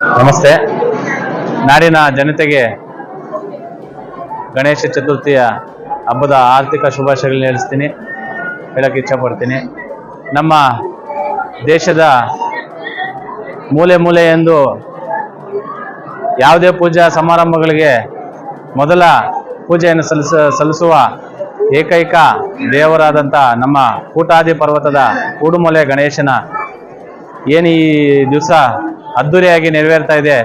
ನಮಸ್ತೆ. ನಾಡಿನ ಜನತೆಗೆ ಗಣೇಶ ಚತುರ್ಥಿಯ ಹಬ್ಬದ ಆರ್ಥಿಕ ಶುಭಾಶಯಗಳನ್ನ ಹೇಳಿಸ್ತೀನಿ ಹೇಳಕ್ಕೆ ಇಚ್ಛಪಡ್ತೀನಿ. ನಮ್ಮ ದೇಶದ ಮೂಲೆ ಮೂಲೆ ಎಂದು ಯಾವುದೇ ಪೂಜಾ ಸಮಾರಂಭಗಳಿಗೆ ಮೊದಲ ಪೂಜೆಯನ್ನು ಸಲ್ಲಿಸ, ಸಲ್ಲಿಸುವ ಏಕೈಕ ದೇವರಾದಂಥ ನಮ್ಮ ಕೂಟಾದಿ ಪರ್ವತದ ಕೂಡುಮೊಲೆ ಗಣೇಶನ ಏನು ಈ ದಿವಸ ಅದ್ಧೂರಿಯಾಗಿ ನೆರವೇರ್ತಾ ಇದೆ.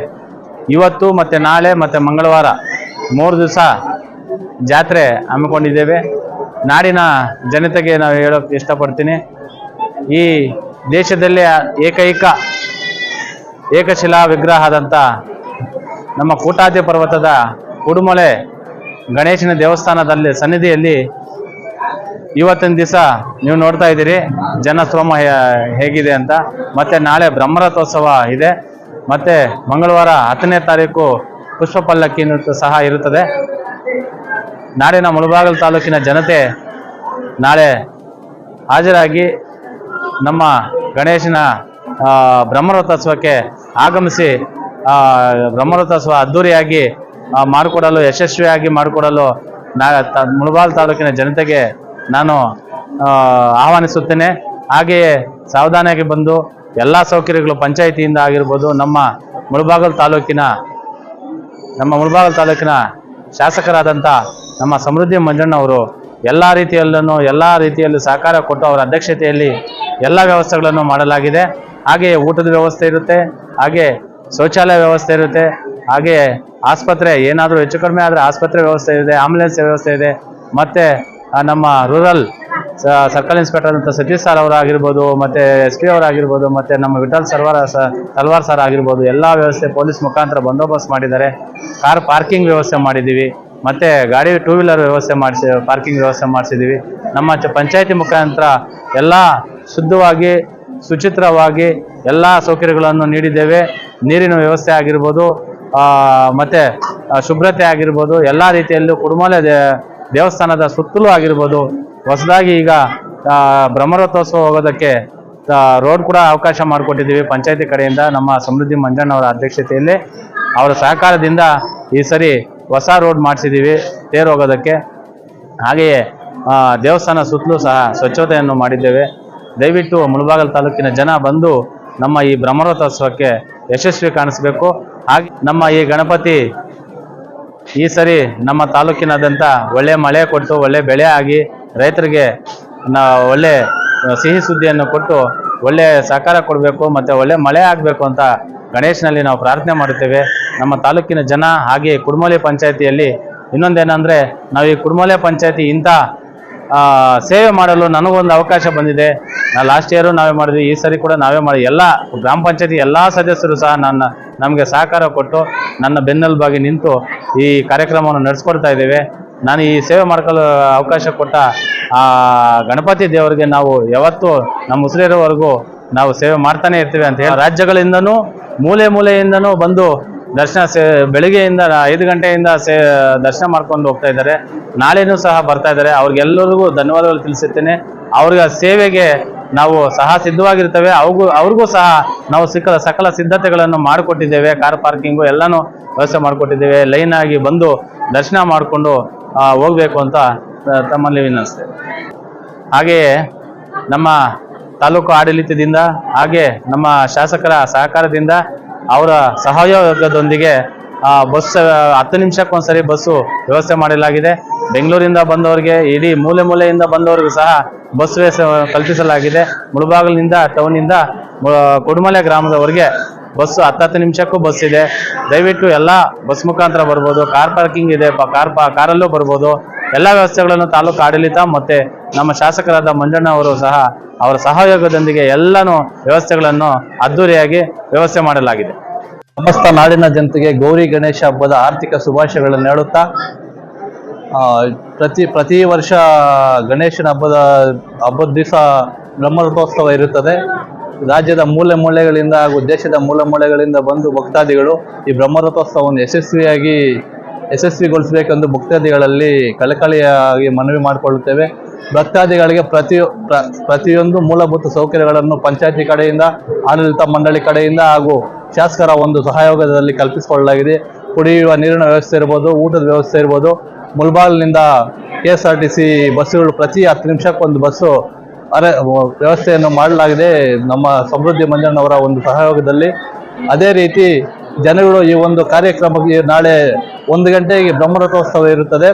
ಇವತ್ತು ಮತ್ತು ನಾಳೆ ಮತ್ತು ಮಂಗಳವಾರ ಮೂರು ದಿವಸ ಜಾತ್ರೆ ಹಮ್ಮಿಕೊಂಡಿದ್ದೇವೆ. ನಾಡಿನ ಜನತೆಗೆ ನಾವು ಹೇಳೋಕ್ಕೆ ಇಷ್ಟಪಡ್ತೀನಿ. ಈ ದೇಶದಲ್ಲೇ ಏಕೈಕ ಏಕಶಿಲಾ ವಿಗ್ರಹ ಆದಂಥ ನಮ್ಮ ಕೂಟಾದ್ಯ ಪರ್ವತದ ಕುಡುಮಲೆ ಗಣೇಶನ ದೇವಸ್ಥಾನದಲ್ಲಿ ಸನ್ನಿಧಿಯಲ್ಲಿ ಇವತ್ತಿನ ದಿವಸ ನೀವು ನೋಡ್ತಾ ಇದ್ದೀರಿ. ಜನಸ್ತೋಮ ಹೇಗಿದೆ ಅಂತ. ಮತ್ತೆ ನಾಳೆ ಬ್ರಹ್ಮರಥೋತ್ಸವ ಇದೆ. ಮತ್ತೆ ಮಂಗಳವಾರ ಹತ್ತನೇ ತಾರೀಕು ಪುಷ್ಪ ಪಲ್ಲಕ್ಕಿ ಸಹ ಇರುತ್ತದೆ. ನಾಡಿನ ಮುಳಬಾಗಲ್ ತಾಲೂಕಿನ ಜನತೆ ನಾಳೆ ಹಾಜರಾಗಿ ನಮ್ಮ ಗಣೇಶನ ಬ್ರಹ್ಮರಥೋತ್ಸವಕ್ಕೆ ಆಗಮಿಸಿ ಬ್ರಹ್ಮರಥೋತ್ಸವ ಅದ್ಧೂರಿಯಾಗಿ ಮಾಡಿಕೊಡಲು, ಯಶಸ್ವಿಯಾಗಿ ಮಾಡಿಕೊಡಲು ನಾ ಮುಳಬಾಲ್ ತಾಲೂಕಿನ ಜನತೆಗೆ ನಾನು ಆಹ್ವಾನಿಸುತ್ತೇನೆ. ಹಾಗೆಯೇ ಸಾವಧಾನಿಯಾಗಿ ಬಂದು ಎಲ್ಲ ಸೌಕರ್ಯಗಳು ಪಂಚಾಯಿತಿಯಿಂದ ಆಗಿರ್ಬೋದು ನಮ್ಮ ಮುಳಬಾಗಲ್ ತಾಲೂಕಿನ, ನಮ್ಮ ಮುಳಬಾಗಲ್ ತಾಲೂಕಿನ ಶಾಸಕರಾದಂಥ ನಮ್ಮ ಸಮೃದ್ಧಿ ಮಂಜಣ್ಣವರು ಎಲ್ಲ ರೀತಿಯಲ್ಲೂ ಎಲ್ಲ ರೀತಿಯಲ್ಲೂ ಸಹಕಾರ ಕೊಟ್ಟು ಅವರ ಅಧ್ಯಕ್ಷತೆಯಲ್ಲಿ ಎಲ್ಲ ವ್ಯವಸ್ಥೆಗಳನ್ನು ಮಾಡಲಾಗಿದೆ. ಹಾಗೆಯೇ ಊಟದ ವ್ಯವಸ್ಥೆ ಇರುತ್ತೆ, ಹಾಗೆ ಶೌಚಾಲಯ ವ್ಯವಸ್ಥೆ ಇರುತ್ತೆ, ಹಾಗೆ ಆಸ್ಪತ್ರೆ ಏನಾದರೂ ಹೆಚ್ಚು ಕಡಿಮೆ ಆದರೆ ಆಸ್ಪತ್ರೆ ವ್ಯವಸ್ಥೆ ಇದೆ, ಆಂಬುಲೆನ್ಸ್ ವ್ಯವಸ್ಥೆ ಇದೆ, ಮತ್ತು ನಮ್ಮ ರೂರಲ್ ಸರ್ಕಲ್ ಇನ್ಸ್ಪೆಕ್ಟರ್ ಅಂತ ಸತೀಶ್ ಸರ್ ಅವರಾಗಿರ್ಬೋದು, ಮತ್ತು ಎಸ್ ಪಿ ಅವರಾಗಿರ್ಬೋದು, ಮತ್ತು ನಮ್ಮ ವಿಠಲ್ ಸರ್ವಾರ ತಲ್ವಾರ್ ಸರ್ ಆಗಿರ್ಬೋದು, ಎಲ್ಲ ವ್ಯವಸ್ಥೆ ಪೊಲೀಸ್ ಮುಖಾಂತರ ಬಂದೋಬಸ್ತ್ ಮಾಡಿದ್ದಾರೆ. ಕಾರ್ ಪಾರ್ಕಿಂಗ್ ವ್ಯವಸ್ಥೆ ಮಾಡಿದ್ದೀವಿ, ಮತ್ತು ಗಾಡಿ ಟೂ ವೀಲರ್ ವ್ಯವಸ್ಥೆ ಮಾಡಿಸಿ, ಪಾರ್ಕಿಂಗ್ ವ್ಯವಸ್ಥೆ ಮಾಡಿಸಿದ್ದೀವಿ. ನಮ್ಮ ಚ, ಪಂಚಾಯತಿ ಮುಖಾಂತರ ಎಲ್ಲ ಶುದ್ಧವಾಗಿ, ಸುಚಿತ್ರವಾಗಿ ಎಲ್ಲ ಸೌಕರ್ಯಗಳನ್ನು ನೀಡಿದ್ದೇವೆ. ನೀರಿನ ವ್ಯವಸ್ಥೆ ಆಗಿರ್ಬೋದು ಮತ್ತು ಶುಭ್ರತೆ ಆಗಿರ್ಬೋದು, ಎಲ್ಲ ರೀತಿಯಲ್ಲೂ ಕುಡುಮಲೆ ದೇವಸ್ಥಾನದ ಸುತ್ತಲೂ ಆಗಿರ್ಬೋದು ಹೊಸದಾಗಿ ಈಗ ಬ್ರಹ್ಮರಥೋತ್ಸವ ಹೋಗೋದಕ್ಕೆ ರೋಡ್ ಕೂಡ ಅವಕಾಶ ಮಾಡಿಕೊಟ್ಟಿದ್ದೀವಿ ಪಂಚಾಯತಿ ಕಡೆಯಿಂದ ನಮ್ಮ ಸಮೃದ್ಧಿ ಮಂಜಣ್ಣ ಅವರ ಅಧ್ಯಕ್ಷತೆಯಲ್ಲಿ. ಅವರ ಸಹಕಾರದಿಂದ ಈ ಸರಿ ಹೊಸ ರೋಡ್ ಮಾಡಿಸಿದ್ದೀವಿ ತೇರು ಹೋಗೋದಕ್ಕೆ. ಹಾಗೆಯೇ ದೇವಸ್ಥಾನ ಸುತ್ತಲೂ ಸಹ ಸ್ವಚ್ಛತೆಯನ್ನು ಮಾಡಿದ್ದೇವೆ. ದಯವಿಟ್ಟು ಮುಳಬಾಗಲ್ ತಾಲೂಕಿನ ಜನ ಬಂದು ನಮ್ಮ ಈ ಬ್ರಹ್ಮರಥೋತ್ಸವಕ್ಕೆ ಯಶಸ್ವಿ ಕಾಣಿಸ್ಬೇಕು. ಹಾಗೆ ನಮ್ಮ ಈ ಗಣಪತಿ ಈ ಸರಿ ನಮ್ಮ ತಾಲೂಕಿನಾದ್ಯಂತ ಒಳ್ಳೆ ಮಳೆ ಕೊಟ್ಟು ಒಳ್ಳೆ ಬೆಳೆ ಆಗಿ ರೈತರಿಗೆ ಒಳ್ಳೆ ಸಿಹಿ ಸುದ್ದಿಯನ್ನು ಕೊಟ್ಟು ಒಳ್ಳೆ ಸಹಕಾರ ಕೊಡಬೇಕು ಮತ್ತು ಒಳ್ಳೆ ಮಳೆ ಆಗಬೇಕು ಅಂತ ಗಣೇಶನಲ್ಲಿ ನಾವು ಪ್ರಾರ್ಥನೆ ಮಾಡುತ್ತೇವೆ. ನಮ್ಮ ತಾಲೂಕಿನ ಜನ ಹಾಗೆ ಕುಡ್ಮೋಲಿ ಪಂಚಾಯತಿಯಲ್ಲಿ ಇನ್ನೊಂದೇನೆಂದರೆ ನಾವು ಈ ಕುಡ್ಮೋಲೆ ಪಂಚಾಯತಿ ಇಂಥ ಸೇವೆ ಮಾಡಲು ನನಗೊಂದು ಅವಕಾಶ ಬಂದಿದೆ. ನಾ ಲಾಸ್ಟ್ ಇಯರು ನಾವೇ ಮಾಡಿದ್ವಿ, ಈ ಸರಿ ಕೂಡ ನಾವೇ ಮಾಡಿ ಎಲ್ಲ ಗ್ರಾಮ ಪಂಚಾಯತಿ ಎಲ್ಲ ಸದಸ್ಯರು ಸಹ ನನ್ನ, ನಮಗೆ ಸಹಕಾರ ಕೊಟ್ಟು ನನ್ನ ಬೆನ್ನೆಲುಬಾಗಿ ನಿಂತು ಈ ಕಾರ್ಯಕ್ರಮವನ್ನು ನಡೆಸ್ಕೊಡ್ತಾ ಇದ್ದೇವೆ. ನಾನು ಈ ಸೇವೆ ಮಾಡ್ಕೊಳ್ಳೋ ಅವಕಾಶ ಕೊಟ್ಟ ಆ ಗಣಪತಿ ದೇವರಿಗೆ ನಾವು ಯಾವತ್ತು ನಮ್ಮ ಉಸಿರಿರೋವರೆಗೂ ನಾವು ಸೇವೆ ಮಾಡ್ತಾನೆ ಇರ್ತೀವಿ ಅಂತ ಹೇಳಿ ರಾಜ್ಯಗಳಿಂದನೂ ಮೂಲೆ ಮೂಲೆಯಿಂದನೂ ಬಂದು ದರ್ಶನ ಸೇ, ಬೆಳಿಗ್ಗೆಯಿಂದ ಐದು ಗಂಟೆಯಿಂದ ಸೇ, ದರ್ಶನ ಮಾಡ್ಕೊಂಡು ಹೋಗ್ತಾ ಇದ್ದಾರೆ. ನಾಳೆನೂ ಸಹ ಬರ್ತಾ ಇದ್ದಾರೆ. ಅವ್ರಿಗೆಲ್ಲರಿಗೂ ಧನ್ಯವಾದಗಳು ತಿಳಿಸುತ್ತೇನೆ. ಅವ್ರಿಗೆ ಸೇವೆಗೆ ನಾವು ಸಹ ಸಿದ್ಧವಾಗಿರ್ತೇವೆ. ಅವ್ರಿಗೂ ಅವ್ರಿಗೂ ಸಹ ನಾವು ಸಿಕ್ಕ ಸಕಲ ಸಿದ್ಧತೆಗಳನ್ನು ಮಾಡಿಕೊಟ್ಟಿದ್ದೇವೆ. ಕಾರ್ ಪಾರ್ಕಿಂಗು ಎಲ್ಲನೂ ವ್ಯವಸ್ಥೆ ಮಾಡಿಕೊಟ್ಟಿದ್ದೇವೆ. ಲೈನ್ ಆಗಿ ಬಂದು ದರ್ಶನ ಮಾಡಿಕೊಂಡು ಹೋಗಬೇಕು ಅಂತ ತಮ್ಮಲ್ಲಿ ವಿನಂತಿಸ್ತೇವೆ ಹಾಗೆಯೇ ನಮ್ಮ ತಾಲೂಕು ಆಡಳಿತದಿಂದ ಹಾಗೆ ನಮ್ಮ ಶಾಸಕರ ಸಹಕಾರದಿಂದ ಅವರ ಸಹಯೋಗದೊಂದಿಗೆ ಬಸ್, ಹತ್ತು ನಿಮಿಷಕ್ಕೊಂದ್ಸರಿ ಬಸ್ಸು ವ್ಯವಸ್ಥೆ ಮಾಡಲಾಗಿದೆ. ಬೆಂಗಳೂರಿಂದ ಬಂದವರಿಗೆ, ಇಡೀ ಮೂಲೆ ಮೂಲೆಯಿಂದ ಬಂದವರಿಗೂ ಸಹ ಬಸ್ ವ್ಯವಸ್ಥೆ ಕಲ್ಪಿಸಲಾಗಿದೆ. ಮುಳಬಾಗಿಲಿನಿಂದ ಟೌನಿಂದ ಕುಡುಮಲೆ ಗ್ರಾಮದವರೆಗೆ ಬಸ್ಸು ಹತ್ತು ನಿಮಿಷಕ್ಕೂ ಬಸ್ ಇದೆ. ದಯವಿಟ್ಟು ಎಲ್ಲ ಬಸ್ ಮುಖಾಂತರ ಬರ್ಬೋದು. ಕಾರ್ ಪಾರ್ಕಿಂಗ್ ಇದೆ ಕಾರ್ ಕಾರಲ್ಲೂ ಬರ್ಬೋದು. ಎಲ್ಲ ವ್ಯವಸ್ಥೆಗಳನ್ನು ತಾಲೂಕು ಆಡಳಿತ ಮತ್ತು ನಮ್ಮ ಶಾಸಕರಾದ ಮಂಜಣ್ಣ ಅವರು ಸಹ ಅವರ ಸಹಯೋಗದೊಂದಿಗೆ ಎಲ್ಲನೂ ವ್ಯವಸ್ಥೆಗಳನ್ನು ಅದ್ದೂರಿಯಾಗಿ ವ್ಯವಸ್ಥೆ ಮಾಡಲಾಗಿದೆ. ಸಮಸ್ತ ನಾಡಿನ ಜನತೆಗೆ ಗೌರಿ ಗಣೇಶ ಹಬ್ಬದ ಆರ್ಥಿಕ ಶುಭಾಶಯಗಳನ್ನು ಹೇಳುತ್ತಾ ಪ್ರತಿ ಪ್ರತಿ ವರ್ಷ ಗಣೇಶನ ಹಬ್ಬದ ಹಬ್ಬದ ದಿವಸ ಬ್ರಹ್ಮರಥೋತ್ಸವ ಇರುತ್ತದೆ. ರಾಜ್ಯದ ಮೂಲೆ ಮೂಲೆಗಳಿಂದ ಹಾಗೂ ದೇಶದ ಮೂಲೆ ಮೂಲೆಗಳಿಂದ ಬಂದು ಭಕ್ತಾದಿಗಳು ಈ ಬ್ರಹ್ಮರಥೋತ್ಸವವನ್ನು ಯಶಸ್ವಿಯಾಗಿ, ಯಶಸ್ವಿಗೊಳಿಸಬೇಕೆಂದು ಭಕ್ತಾದಿಗಳಲ್ಲಿ ಕಳಕಳಿಯಾಗಿ ಮನವಿ ಮಾಡಿಕೊಳ್ಳುತ್ತೇವೆ. ಭಕ್ತಾದಿಗಳಿಗೆ ಪ್ರತಿಯೊ ಪ್ರ- ಪ್ರತಿಯೊಂದು ಮೂಲಭೂತ ಸೌಕರ್ಯಗಳನ್ನು ಪಂಚಾಯತಿ ಕಡೆಯಿಂದ, ಆಡಳಿತ ಮಂಡಳಿ ಕಡೆಯಿಂದ ಹಾಗೂ ಶಾಸಕರ ಒಂದು ಸಹಯೋಗದಲ್ಲಿ ಕಲ್ಪಿಸಿಕೊಳ್ಳಲಾಗಿದೆ. ಕುಡಿಯುವ ನೀರಿನ ವ್ಯವಸ್ಥೆ ಇರ್ಬೋದು, ಊಟದ ವ್ಯವಸ್ಥೆ ಇರ್ಬೋದು. ಮುಲ್ಬಾಲ್ನಿಂದ K S R T C ಬಸ್ಸುಗಳು ಪ್ರತಿ ಹತ್ತು ನಿಮಿಷಕ್ಕೊಂದು ಬಸ್ಸು ಅರೆ ವ್ಯವಸ್ಥೆಯನ್ನು ಮಾಡಲಾಗಿದೆ. ನಮ್ಮ ಸಮೃದ್ಧಿ ಮಂಜಣ್ಣವರ ಒಂದು ಸಹಯೋಗದಲ್ಲಿ ಅದೇ ರೀತಿ ಜನಗಳು ಈ ಒಂದು ಕಾರ್ಯಕ್ರಮಕ್ಕೆ ನಾಳೆ ಒಂದು ಗಂಟೆಗೆ ಬ್ರಹ್ಮರಥೋತ್ಸವ ಇರುತ್ತದೆ.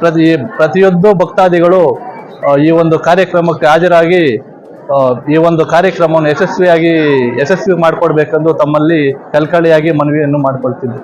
ಪ್ರತಿ, ಪ್ರತಿಯೊಂದು ಭಕ್ತಾದಿಗಳು ಈ ಒಂದು ಕಾರ್ಯಕ್ರಮಕ್ಕೆ ಹಾಜರಾಗಿ ಈ ಒಂದು ಕಾರ್ಯಕ್ರಮವನ್ನು ಯಶಸ್ವಿಯಾಗಿ, ಯಶಸ್ವಿ ಮಾಡಿಕೊಡ್ಬೇಕೆಂದು ತಮ್ಮಲ್ಲಿ ಕಲ್ಕಳಿಯಾಗಿ ಮನವಿಯನ್ನು ಮಾಡಿಕೊಳ್ತಿದ್ದೆ.